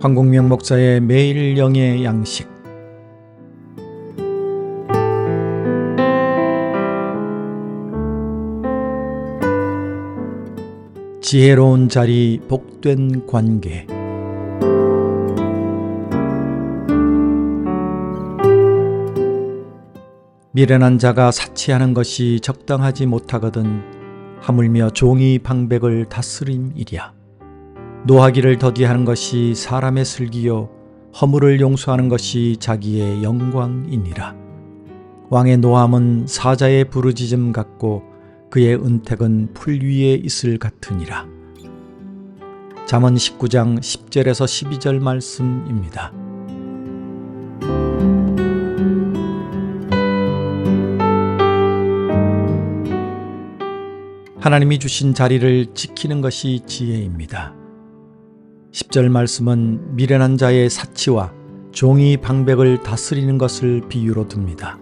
황공명 목사의 매일 영의 양식. 지혜로운 자리 복된 관계. 미련한 자가 사치하는 것이 적당하지 못하거든 하물며 종이 방백을 다스림이랴 노하기를 더디하는 것이 사람의 슬기요 허물을 용서하는 것이 자기의 영광이니라 왕의 노함은 사자의 부르짖음 같고 그의 은택은 풀 위에 있을 같으니라 잠언 19장 10절에서 12절 말씀입니다. 하나님이 주신 자리를 지키는 것이 지혜입니다. 10절 말씀은 미련한 자의 사치와 종이 방백을 다스리는 것을 비유로 듭니다.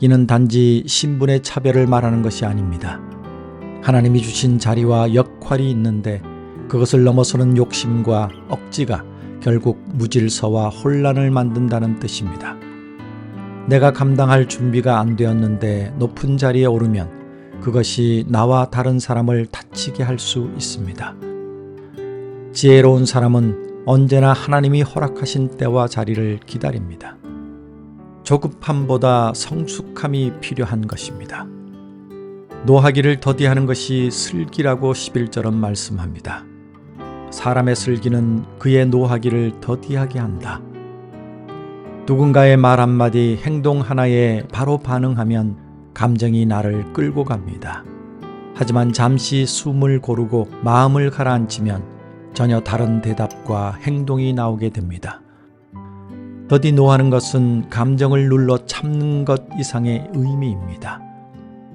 이는 단지 신분의 차별을 말하는 것이 아닙니다. 하나님이 주신 자리와 역할이 있는데 그것을 넘어서는 욕심과 억지가 결국 무질서와 혼란을 만든다는 뜻입니다. 내가 감당할 준비가 안 되었는데 높은 자리에 오르면 그것이 나와 다른 사람을 다치게 할 수 있습니다. 지혜로운 사람은 언제나 하나님이 허락하신 때와 자리를 기다립니다. 조급함보다 성숙함이 필요한 것입니다. 노하기를 더디하는 것이 슬기라고 11절은 말씀합니다. 사람의 슬기는 그의 노하기를 더디하게 한다. 누군가의 말 한마디, 행동 하나에 바로 반응하면 감정이 나를 끌고 갑니다. 하지만 잠시 숨을 고르고 마음을 가라앉히면 전혀 다른 대답과 행동이 나오게 됩니다. 더디 노하는 것은 감정을 눌러 참는 것 이상의 의미입니다.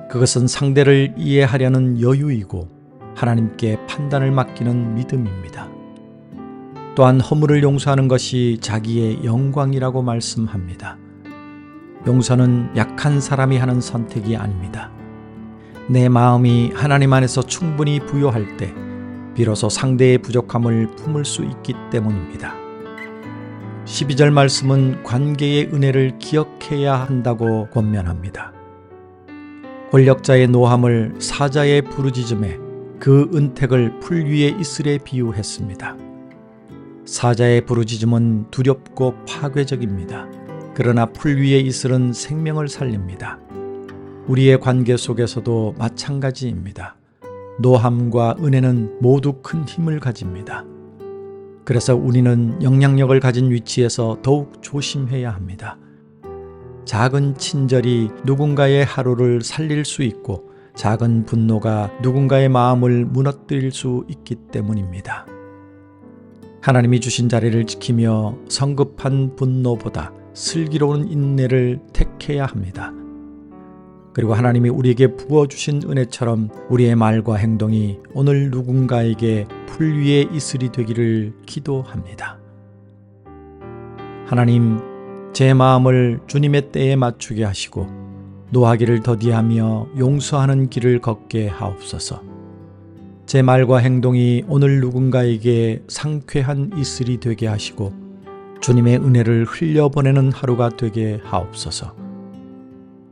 그것은 상대를 이해하려는 여유이고 하나님께 판단을 맡기는 믿음입니다. 또한 허물을 용서하는 것이 자기의 영광이라고 말씀합니다. 용서는 약한 사람이 하는 선택이 아닙니다. 내 마음이 하나님 안에서 충분히 부여할 때 비로소 상대의 부족함을 품을 수 있기 때문입니다. 12절 말씀은 관계의 은혜를 기억해야 한다고 권면합니다. 권력자의 노함을 사자의 부르짖음에 그 은택을 풀 위에 있으래 비유했습니다. 사자의 부르짖음은 두렵고 파괴적입니다. 그러나 풀 위에 이슬은 생명을 살립니다. 우리의 관계 속에서도 마찬가지입니다. 노함과 은혜는 모두 큰 힘을 가집니다. 그래서 우리는 영향력을 가진 위치에서 더욱 조심해야 합니다. 작은 친절이 누군가의 하루를 살릴 수 있고 작은 분노가 누군가의 마음을 무너뜨릴 수 있기 때문입니다. 하나님이 주신 자리를 지키며 성급한 분노보다 슬기로운 인내를 택해야 합니다. 그리고 하나님이 우리에게 부어주신 은혜처럼 우리의 말과 행동이 오늘 누군가에게 풀 위에 이슬이 되기를 기도합니다. 하나님, 제 마음을 주님의 때에 맞추게 하시고 노하기를 더디하며 용서하는 길을 걷게 하옵소서. 제 말과 행동이 오늘 누군가에게 상쾌한 이슬이 되게 하시고 주님의 은혜를 흘려보내는 하루가 되게 하옵소서.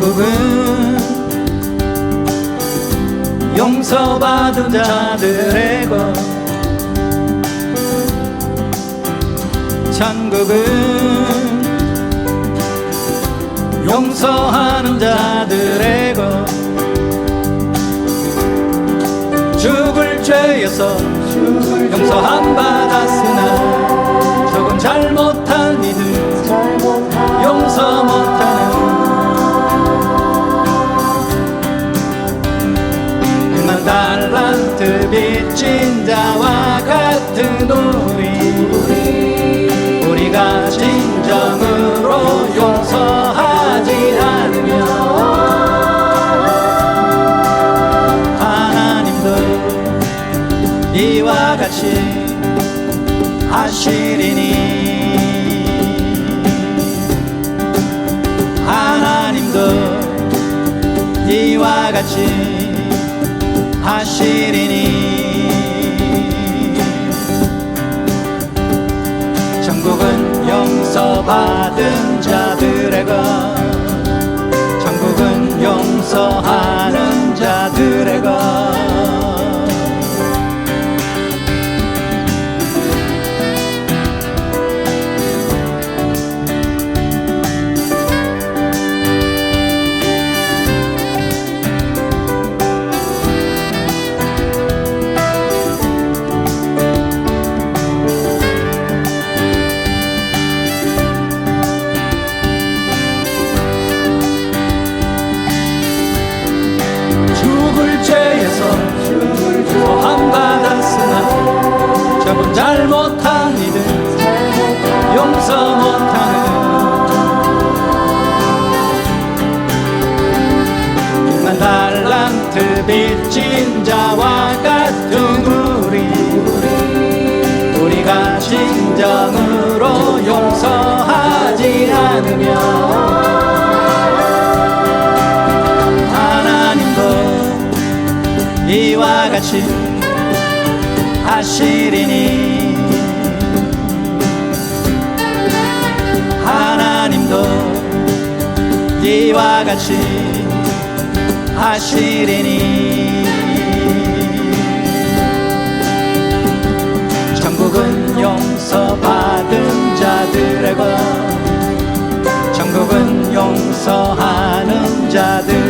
천국은 용서받은 자들의 것. 천국은 용서하는 자들의 것. 죽을 죄에서 용서함 받았 하시리니. 하나님도 이와 같이 하시리니. 천국은 용서받은 자들 진정으로 용서하지 않으면 하나님도 이와 같이 하시리니. 하나님도 이와 같이 하시리니 자들